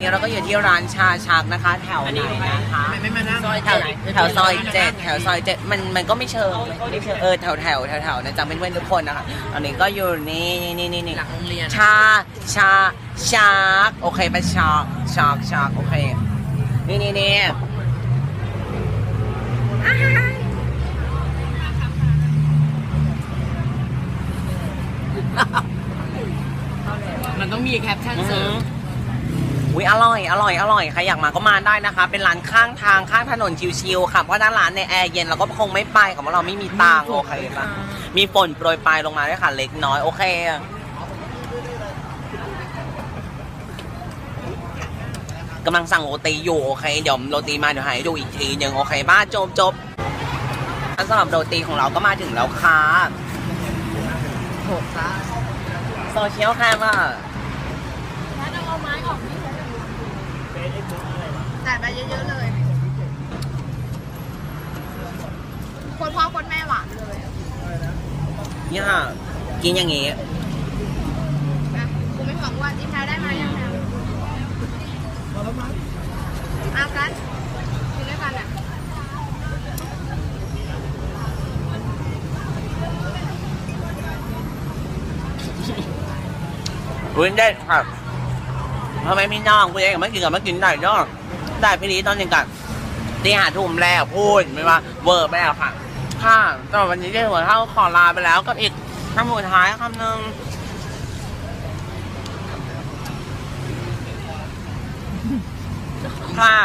นี่เราก็อยู่ที่ร้านชาชักนะคะ แถวไหนนะคะไม่มานั่งแถวแถวซอยเจ็ดแถวซอยเจ็ดมันมันก็ไม่เชิงไม่เชิงเออแถวแถวแถวแถวนะจ๊ะเพื่อนๆทุกคนนะคะตอนนี้ก็อยู่นี่นี่นี่นี่หลังโรงเรียนชาชาชักโอเคไปชักชักชักโอเค นี่นี่นี่มันต้องมีแคปชั่นอือเสริหือม อุ้ยอร่อย อร่อย อร่อย ใครอยากมาก็มาได้นะคะ เป็นร้านข้างทางข้างถนนชิวๆค่ะ เพราะถ้าร้านในแอร์เย็นเราก็คงไม่ไปค่ะเพราะเราไม่มีตังค์โอเคปะมีฝนโปรยปลายลงมาด้วยค่ะ เล็กน้อย โอเค กำลังสั่งโรตีอยู่โอเค เดี๋ยวโรตีมาเดี๋ยวให้ดูอีกทีหนึ่งโอเคบ้าจบจบสำหรับโรตีของเราก็มาถึงแล้วค่ะโหดซะโซเชียลแคมอะ จ่ายไปเยอะๆเลย คนพ่อคนแม่หวานเลยนี่ค่ะ กินอย่างงี้ นะกูไม่หวังว่าอีแพรได้มายังไงอากันกินด้วยกันอะอุ้ยเด็ดค่ะ ทำไมไม่น้องกูเองไม่กินกับไม่กินได้เนาะได้พี่ลีตอนหนึ่งกันตีหาทุ่มแล้วพูดไม่ว่าเวอร์ไปแล้วค่ะ ค่ะสำหรับวันนี้ได้หัวเท่าขอลาไปแล้วกับอีกคำสุดท้ายคำหนึ่งค่ะ